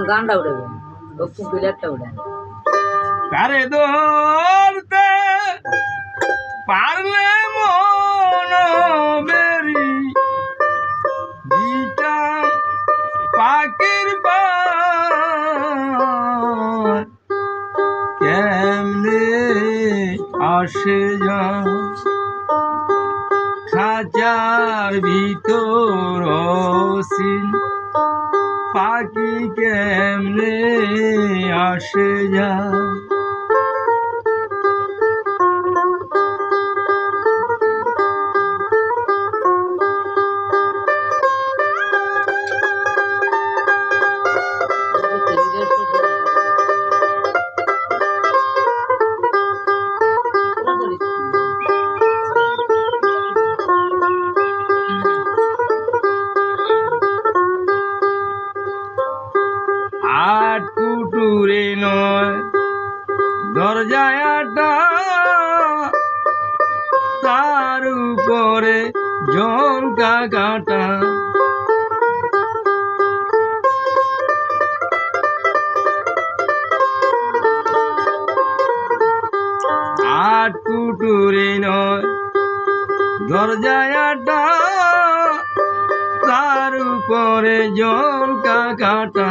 কোন গানটা উঠেবেন দক্ষিণ প্লেয়ারটা উঠেন তারে ধরতে পারলে মন বেরি দিতাম পাখির কেমনে আসে যা খাঁচার ভিতর কেমনে আসে যা দরজায় আটা তার উপরে জলকা কাটা আট কুটুরে নয় দরজায় আটা তার উপরে জলকা কাটা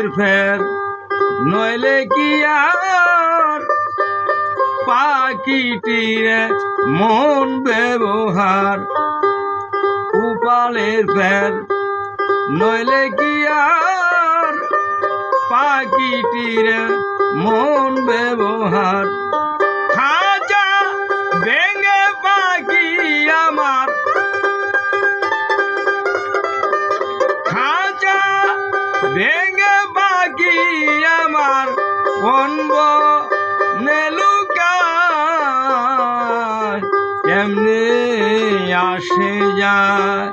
উপালের ফের নইলে কি আর? পাখিটির মন ব্যবহার উপালের ফের নইলে কি আর? পাখিটির মন ব্যবহার অনব নেলুকা কেমনে আসে যায়?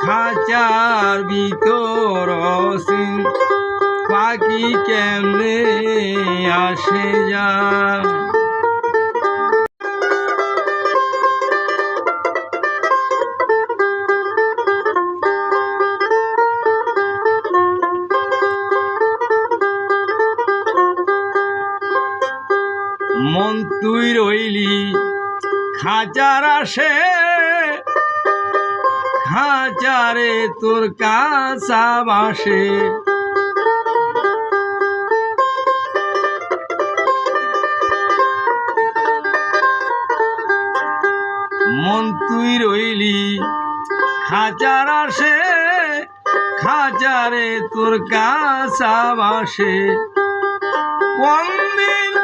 খাঁচার ভিতর অসীম পাখি কেমনে আসে যায়? মন তুই রইলি, খাঁচার আসে। খাঁচারে তোর কাঁচা বাসে মন তুই রইলি, খাঁচার আসে। খাঁচারে তোর কাঁচা বাসে কোনদিন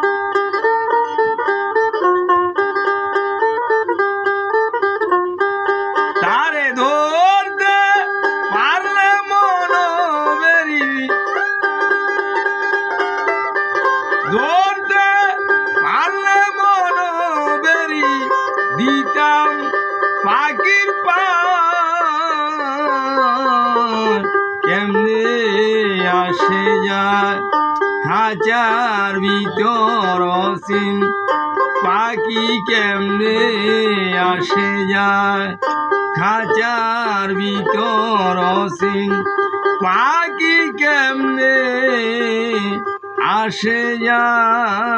কেমনে আসে যায় খাঁচার ভিতর অসীম। পাখি কেমনে আসে যায় খাঁচার ভিতর অসীম। পাখি কেমনে আসে যায়?